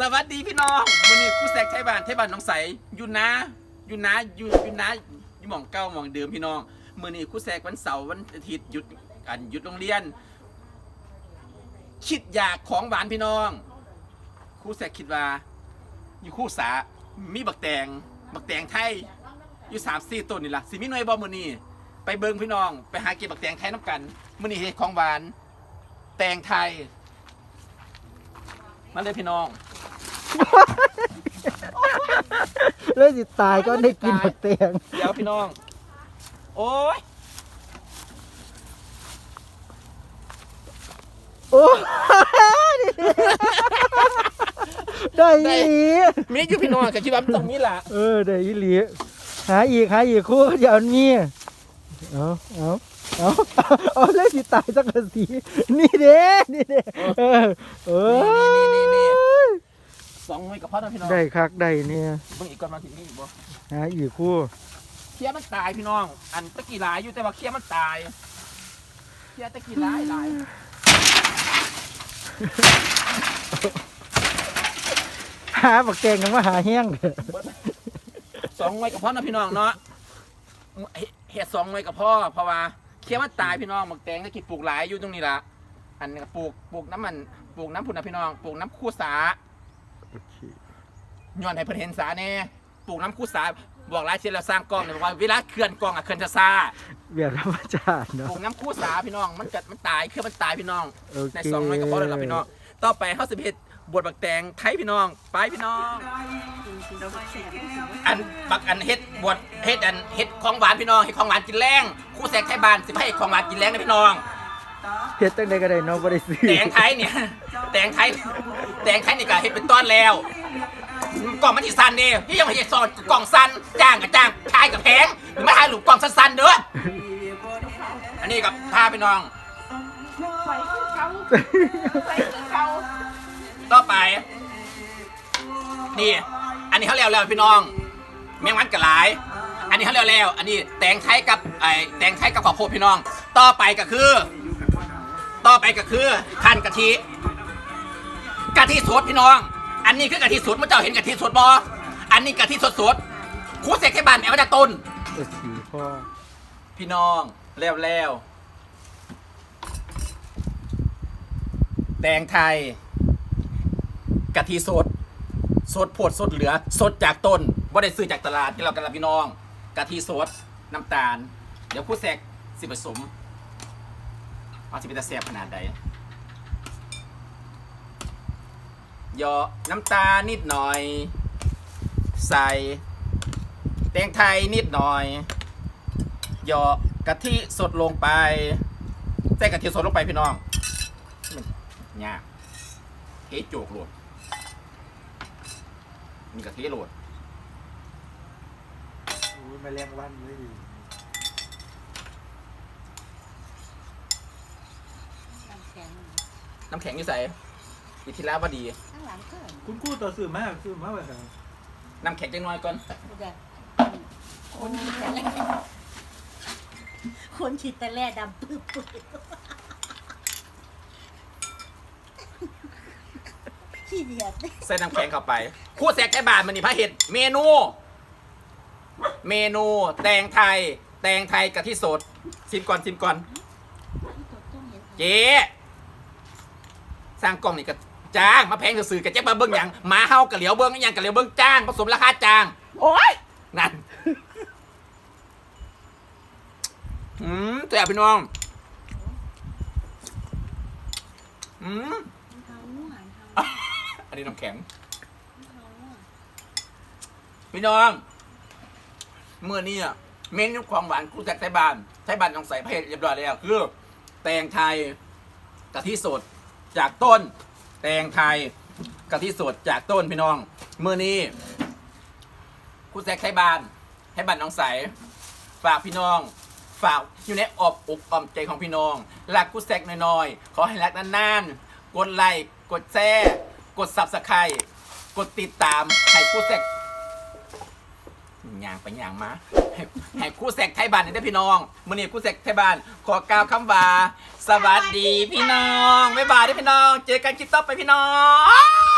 สวัสดีพี่น้องวันนี้คู่แซกไทยบ้านไทยบ้านน้องใสอยู่นะอยู่นะอยู่อยู่นะอยู่หมองเก้าหมองเดิมพี่น้องมื่อนี้คู่แซกวันเสาร์วันอาทิตย์หยุดอันหยุดโรงเรียน คิดอยากของหวานพี่น้องคู่แซกคิดว่าอยู่คู่สามีบักแตงบักแตงไทยอยู่สามสี่ต้นนี่ล่ะสิมีหน่วยบอมือนี่ไปเบิงพี่น้อง ไปหาเก็บบักแตงไทยน้ำกันมื่อนี่เฮ็ดของหวาน แตงไทยมาเลยพี่น้อง เลยสิตายก็ได้กินผักเตียงเดี๋ยวพี่น้อง โอ้ยโอ้ยได้อีหลีมีอยู่พี่น้องกับคิดว่ามันต้องมีล่ะเออได้อีหลีหาอีกหาอีกคู่เดี๋ยวนี้เอาเอาเอาเอาเลยสิตายสักกะสีนี่เด้นี่เด้เออเออนี่นี่นี่ สองหน่วยกับพ่อนะพี่น้องได้คักได้เนี่ยเบิ่งอีกก่อนมาถึงนี่อีกบ่หาอีกคู่เคี้ยมันตายพี่น้อง อันตะกี้หลายอยู่แต่ว่าเคี้ยมันตายเคี้ยตะกี้หลายหลายหาผักแกงกันว่าหาแห้งเถอะสองหน่วยกับพ่อนะพี่น้องเนาะเฮ็ดเฮ็ดสองหน่วยกับพ่อเพราะว่าเคี้ยมันตายพี่น้องหมักแตงตะกี้ปลูกหลายอยู่ตรงนี้ล่ะอันนี้ก็ปลูกปลูกน้ำมันปลูกน้ำพุ่นนะพี่น้องปลูกน้ำคู่สา ย้อนให้เพิ่นเห็นสาแน่ปลูกน้ำคู่สาบอกหลายเช่นเราสร้างกล้องเนี่ยบอกว่าเวลาเคลื่อนกล้องอะเคลื่อนจะซาเบียดธรรมชาติเนาะปลูกน้ำคู่สาพี่น้องมันเกิดมันตายเคลื่อนมันตายพี่น้องโอเค ในสองน้อยกระเพาะเลยล่ะพี่น้องต่อไปเฮาสิเฮ็ดบวชบักแตงไทยพี่น้องไปพี่น้อง อันบักอันเฮ็ดบวชเฮ็ดอันเฮ็ดของหวานพี่น้องเฮ็ดของหวานกินแรงคู่แสกไทยบ้านสิไปเฮ็ดของหวานกินแรงนะพี่น้อง เฮ็ดตั้งใดก็ได้เนาะบ่ได้ซื้อแตงไทยเนี่ย แตงไทยแตงไทยนี่ก็เฮ็ดเป็นต้นแล้วกล่องมันที่สั้นเด้พี่ยังไม่เฮ็ดซอนกล่องสั้นจ้างกับจ้างชายกับแพงหรือไม่ทายหลูกกล่องสั้นๆเด้ออันนี้กับพาพี่น้องใส่คือเขาใส่คือเขาต่อไป นี่ อันนี้เขาเรียกแล้วพี่น้องแมงวันกระหลาย อันนี้เขาเรียกแล้ว อันนี้แตงไทยกับไอ้แตงไทยกับข้าวโพดพี่น้อง ต่อไปก็คือ ต่อไปก็คือขั้นกะทิกะทิสดพี่น้อง อันนี้คือกะทิสดเมื่อเจ้าเห็นกะทิสดบออันนี้กะทิสดสดคูเสกแค่บานแม่ว่าจะต้นโอ้สีพ่อพี่น้องแล้วแล้วแตงไทยกะทิสดสดโพดสดเหลือสดจากต้นบ่ได้ซื้อจากตลาดที่เรากันละพี่น้องกะทิสดน้ำตาล เดี๋ยวผู้แซกสิผสม อาสิเป็นตาแซ่บขนาดใดหยาะน้ำตาลนิดหน่อย ใส่แตงไทยนิดหน่อยหยาะกะทิสดลงไปใส่กะทิสดลงไปพี่น้องมันยากเทโจกโหลดมีกะทิโหลดโอ้ยแมลงวันเลย น้ำแข็ง น้ำแข็งอยู่ใส่อีทีแล้วพอดี ข้างหลังเกินคุณกู้ต่อสื่อมากสื่อมากเลยครับน้ำแข็งจังน้อยก่อนดูเด้อคนฉีดแต่แรกคนฉีดแต่แรกดำปึ๊บปึ๊บขี้เดียดใส่น้ำแข็งเข้าไป คู่แซกได้บาทมันนี่พระเห็ดเมนู เมนูแตงไทย แตงไทยกะทิสดชิมก่อนชิมก่อนเจ๊ สร้างกล้องนี่ก็จ้างมาแพงสื่อๆกับเจ๊มาเบิ้งอย่างหมาเฮากับเหลียวเบิ้งอหย่างกับเหลียวเบิ้งจ้างผสมราคาจ้าง โอ้ยนั่นอืมแต่บพี่น้องอืมอันนี้น้ำแข็งพี่น้อง เมื่อนี้อะเมนูความหวานกูแซกไทยบ้านไทยบ้านต้องใส่เพศเรียบร้อยแล้วคือ แตงไทยกะทิสด จากต้น แตงไทยกะทิสดจากต้นพี่น้องเมื่อนี้กูแซกไทยบานไทยบ้านน้องใส ฝากพี่น้อง ฝากอยู่ในอบอกออมใจของพี่น้องรักกูแซกน้อยๆ ขอให้รักนานๆ กดไลค์กดแชร์กดซับสไครต์กดติดตามให้กูแซกย่างไปย่างมาให้ให้คู่แสก ยบ้านได้พี่น้องมื่อนี้คู่แสกไทยบ้าน ขอกล่าวคำว่า สวัสดีพี่น้องบ๊ายบายเด้อพี่น้อง เจอกันคลิปต่อไปพี่น้อง